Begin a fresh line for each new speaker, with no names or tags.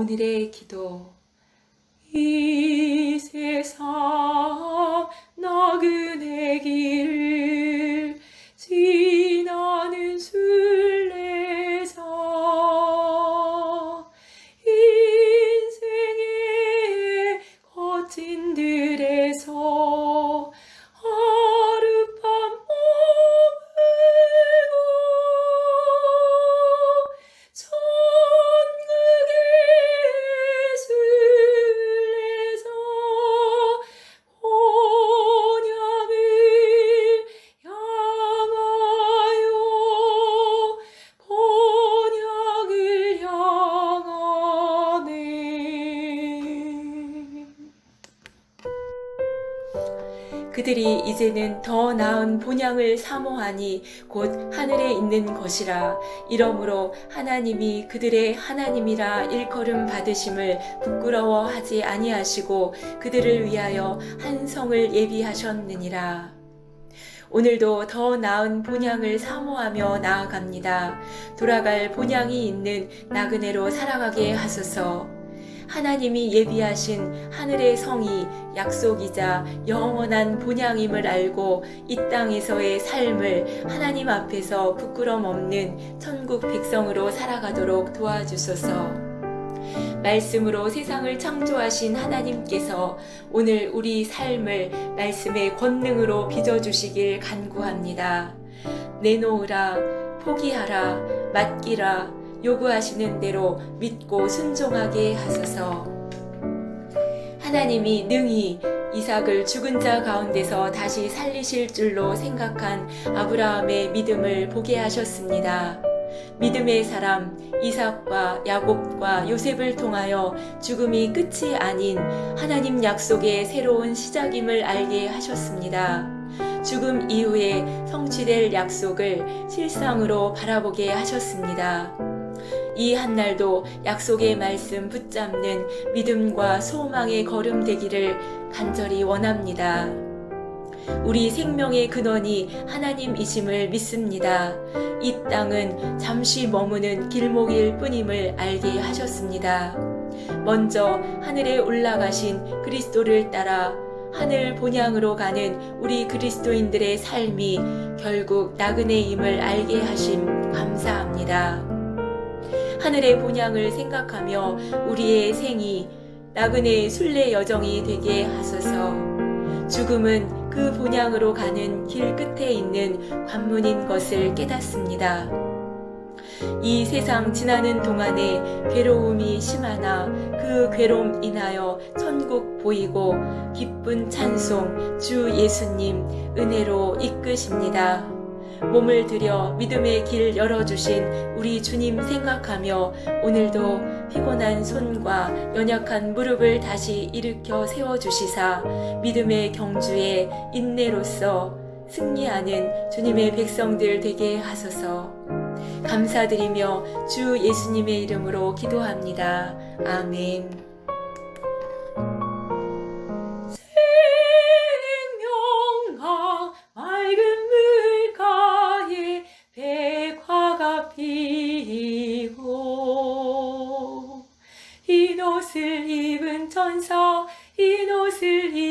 오늘의 기도. 이 세상 나그네 길을 그들이 이제는 더 나은 본향을 사모하니 곧 하늘에 있는 것이라 이러므로 하나님이 그들의 하나님이라 일컬음 받으심을 부끄러워하지 아니하시고 그들을 위하여 한 성을 예비하셨느니라 오늘도 더 나은 본향을 사모하며 나아갑니다. 돌아갈 본향이 있는 나그네로 살아가게 하소서. 하나님이 예비하신 하늘의 성이 약속이자 영원한 본향임을 알고 이 땅에서의 삶을 하나님 앞에서 부끄럼 없는 천국 백성으로 살아가도록 도와주소서. 말씀으로 세상을 창조하신 하나님께서 오늘 우리 삶을 말씀의 권능으로 빚어주시길 간구합니다. 내놓으라, 포기하라, 맡기라, 요구하시는 대로 믿고 순종하게 하소서. 하나님이 능히 이삭을 죽은 자 가운데서 다시 살리실 줄로 생각한 아브라함의 믿음을 보게 하셨습니다. 믿음의 사람 이삭과 야곱과 요셉을 통하여 죽음이 끝이 아닌 하나님 약속의 새로운 시작임을 알게 하셨습니다. 죽음 이후에 성취될 약속을 실상으로 바라보게 하셨습니다. 이 한날도 약속의 말씀 붙잡는 믿음과 소망의 걸음 되기를 간절히 원합니다. 우리 생명의 근원이 하나님이심을 믿습니다. 이 땅은 잠시 머무는 길목일 뿐임을 알게 하셨습니다. 먼저 하늘에 올라가신 그리스도를 따라 하늘 본향으로 가는 우리 그리스도인들의 삶이 결국 나그네임을 알게 하심 감사합니다. 하늘의 본향을 생각하며 우리의 생이 나그네의 순례 여정이 되게 하소서. 죽음은 그 본향으로 가는 길 끝에 있는 관문인 것을 깨닫습니다. 이 세상 지나는 동안에 괴로움이 심하나 그 괴로움 인하여 천국 보이고 기쁜 찬송 주 예수님 은혜로 이끄십니다. 몸을 들여 믿음의 길 열어주신 우리 주님 생각하며 오늘도 피곤한 손과 연약한 무릎을 다시 일으켜 세워주시사 믿음의 경주에 인내로서 승리하는 주님의 백성들 되게 하소서 감사드리며 주 예수님의 이름으로 기도합니다. 아멘. 피고 흰 옷을 입은 천사 흰 옷을 입은